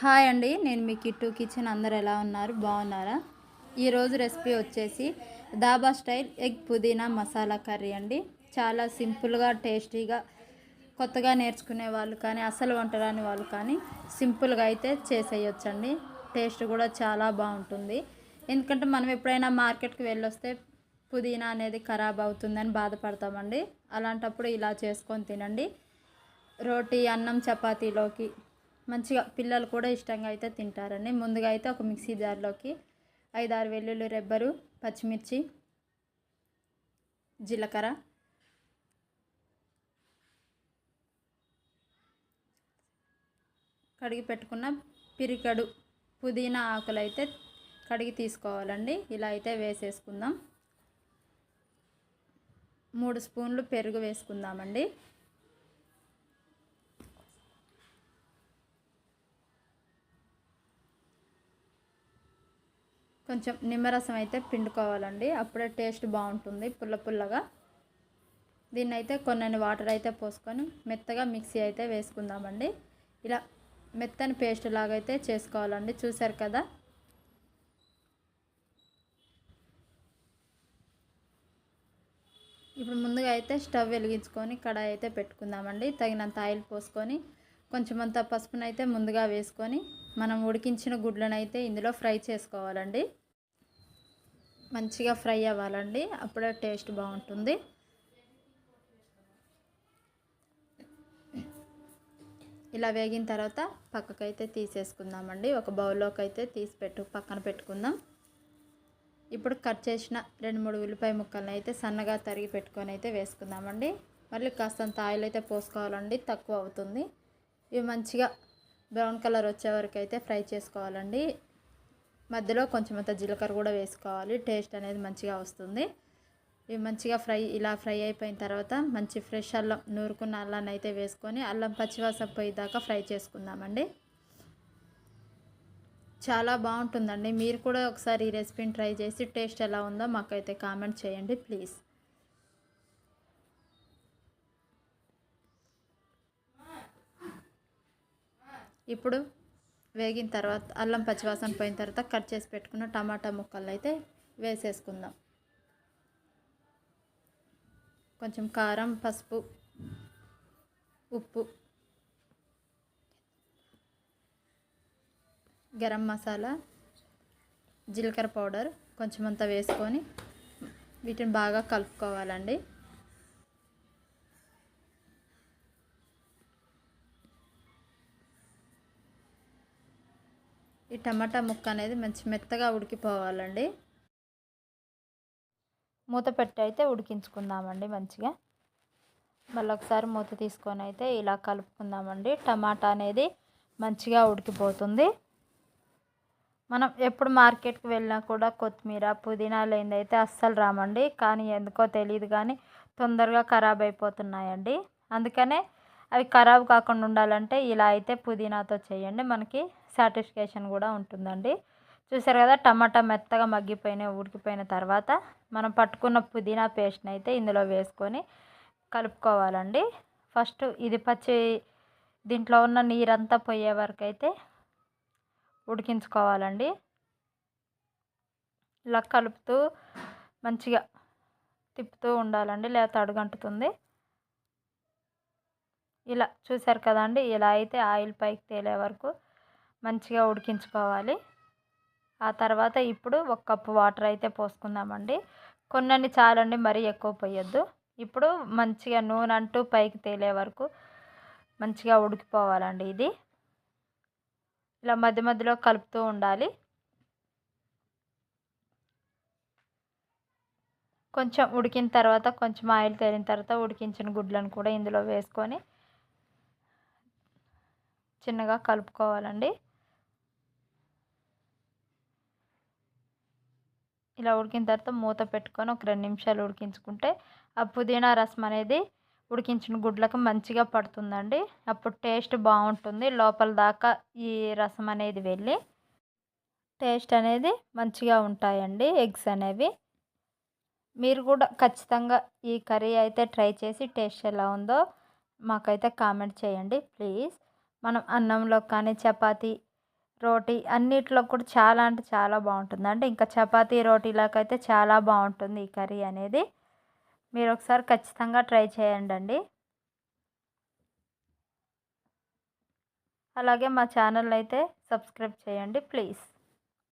Hi అండి నేను మీ kit kitchen అందరు ఎలా ఉన్నారు? బాగున్నారా? ఈరోజు రెసిపీ వచ్చేసి దాబా స్టైల్ ఎగ్ పుదీనా మసాలా కర్రీ అండి. చాలా సింపుల్గా టేస్టీగా కొత్తగా నేర్చుకునే వాళ్ళు కానీ అసలు వంట రాని వాళ్ళు కానీ సింపుల్గా అయితే చేసేయొచ్చండి. టేస్ట్ కూడా చాలా బాగుంటుంది. ఎందుకంటే మనం ఎప్పుడైనా మార్కెట్కి వెళ్ళొస్తే పుదీనా అనేది ఖరాబ్ అవుతుందని బాధపడతామండి. అలాంటప్పుడు ఇలా చేసుకొని తినండి. రోటీ అన్నం చపాతీలోకి మంచిగా పిల్లలు కూడా ఇష్టంగా అయితే తింటారండి. ముందుగా అయితే ఒక మిక్సీ జార్లోకి ఐదారు వెల్లుల్లి రెబ్బరు పచ్చిమిర్చి జీలకర్ర కడిగి పెట్టుకున్న పిరికడు పుదీనా ఆకులు అయితే కడిగి తీసుకోవాలండి. ఇలా అయితే వేసేసుకుందాం. మూడు స్పూన్లు పెరుగు వేసుకుందామండి. కొంచెం నిమ్మరసం అయితే పిండుకోవాలండి. అప్పుడే టేస్ట్ బాగుంటుంది పుల్ల పుల్లగా. దీన్ని అయితే కొన్ని వాటర్ అయితే పోసుకొని మెత్తగా మిక్సీ అయితే వేసుకుందామండి. ఇలా మెత్తని పేస్ట్ లాగా అయితే చేసుకోవాలండి. చూసారు కదా? ఇప్పుడు ముందుగా అయితే స్టవ్ వెలిగించుకొని కడాయి అయితే పెట్టుకుందామండి. తగినంత ఆయిల్ పోసుకొని కొంచెం అంత పసుపునైతే ముందుగా వేసుకొని మనం ఉడికించిన గుడ్లనైతే ఇందులో ఫ్రై చేసుకోవాలండి. మంచిగా ఫ్రై అవ్వాలండి. అప్పుడే టేస్ట్ బాగుంటుంది. ఇలా వేగిన తర్వాత పక్కకైతే తీసేసుకుందామండి. ఒక బౌల్లోకి అయితే తీసి పెట్టు పక్కన పెట్టుకుందాం. ఇప్పుడు కట్ చేసిన రెండు మూడు ఉల్లిపాయ ముక్కలను అయితే సన్నగా తరిగి పెట్టుకొని అయితే వేసుకుందామండి. మళ్ళీ కాస్తంత ఆయిల్ అయితే పోసుకోవాలండి. తక్కువ అవుతుంది. ఇవి మంచిగా బ్రౌన్ కలర్ వచ్చే వరకు అయితే ఫ్రై చేసుకోవాలండి. మధ్యలో కొంచెం అంత జీలకర్ర కూడా వేసుకోవాలి. టేస్ట్ అనేది మంచిగా వస్తుంది. ఇవి మంచిగా ఫ్రై ఇలా ఫ్రై అయిపోయిన తర్వాత మంచి ఫ్రెష్ అల్లం నూరుకున్న అల్లాన్ని అయితే వేసుకొని అల్లం పచ్చివాసన పోయేదాకా ఫ్రై చేసుకుందామండి. చాలా బాగుంటుందండి. మీరు కూడా ఒకసారి ఈ రెసిపీని ట్రై చేసి టేస్ట్ ఎలా ఉందో మాకైతే కామెంట్ చేయండి ప్లీజ్. ఇప్పుడు వేగిన తర్వాత అల్లం పచ్చివాసన పోయిన తర్వాత కట్ చేసి పెట్టుకున్న టమాటా ముక్కలు అయితే వేసేసుకుందాం. కొంచెం కారం పసుపు ఉప్పు గరం మసాలా జీలకర్ర పౌడర్ కొంచెం అంతా వేసుకొని వీటిని బాగా కలుపుకోవాలండి. ఈ టమాటా ముక్క అనేది మంచి మెత్తగా ఉడికిపోవాలండి. మూత పెట్టి అయితే ఉడికించుకుందామండి మంచిగా. మళ్ళీ ఒకసారి మూత తీసుకొని అయితే ఇలా కలుపుకుందామండి. టమాటా అనేది మంచిగా ఉడికిపోతుంది. మనం ఎప్పుడు మార్కెట్కి వెళ్ళినా కూడా కొత్తిమీర పుదీనా లేనిదైతే అస్సలు రామండి. కానీ ఎందుకో తెలియదు కానీ తొందరగా ఖరాబ్ అయిపోతున్నాయండి. అందుకనే అవి ఖరాబ్ కాకుండా ఉండాలంటే ఇలా అయితే పుదీనాతో చేయండి. మనకి సాటిస్ఫాక్షన్ కూడా ఉంటుందండి. చూసారు కదా టమాటా మెత్తగా మగ్గిపోయిన ఉడికిపోయిన తర్వాత మనం పట్టుకున్న పుదీనా పేస్ట్ని అయితే ఇందులో వేసుకొని కలుపుకోవాలండి. ఫస్ట్ ఇది పచ్చి దీంట్లో ఉన్న నీరంతా పోయే వరకు అయితే ఉడికించుకోవాలండి. ఇలా కలుపుతూ మంచిగా తిప్పుతూ ఉండాలండి లేకపోతే అడుగంటుతుంది. ఇలా చూసారు కదండి ఇలా అయితే ఆయిల్ పైకి తేలే వరకు మంచిగా ఉడికించుకోవాలి. ఆ తర్వాత ఇప్పుడు ఒక కప్పు వాటర్ అయితే పోసుకుందామండి. కొన్ని చాలండి మరీ ఎక్కువ పోయొద్దు. ఇప్పుడు మంచిగా నూనె అంటూ పైకి తేలే వరకు మంచిగా ఉడికిపోవాలండి ఇది. ఇలా మధ్య మధ్యలో కలుపుతూ ఉండాలి. కొంచెం ఉడికిన తర్వాత కొంచెం ఆయిల్ తేలిన తర్వాత ఉడికించిన గుడ్లను కూడా ఇందులో వేసుకొని చిన్నగా కలుపుకోవాలండి. ఇలా ఉడికిన తర్వాత మూత పెట్టుకొని ఒక రెండు నిమిషాలు ఉడికించుకుంటే ఆ పుదీనా రసం అనేది ఉడికించిన గుడ్లకు మంచిగా పడుతుందండి. అప్పుడు టేస్ట్ బాగుంటుంది. లోపల దాకా ఈ రసం అనేది వెళ్ళి టేస్ట్ అనేది మంచిగా ఉంటాయండి ఎగ్స్ అనేవి. మీరు కూడా ఖచ్చితంగా ఈ కర్రీ అయితే ట్రై చేసి టేస్ట్ ఎలా ఉందో మాకైతే కామెంట్ చేయండి ప్లీజ్. మనం అన్నంలో కానీ చపాతీ రోటీ అన్నిట్లో కూడా చాలా అంటే చాలా బాగుంటుంది. అంటే ఇంకా చపాతీ రోటీలకైతే చాలా బాగుంటుంది ఈ కర్రీ అనేది. మీరు ఒకసారి ఖచ్చితంగా ట్రై చేయండి అలాగే మా ఛానల్ అయితే సబ్స్క్రైబ్ చేయండి ప్లీజ్.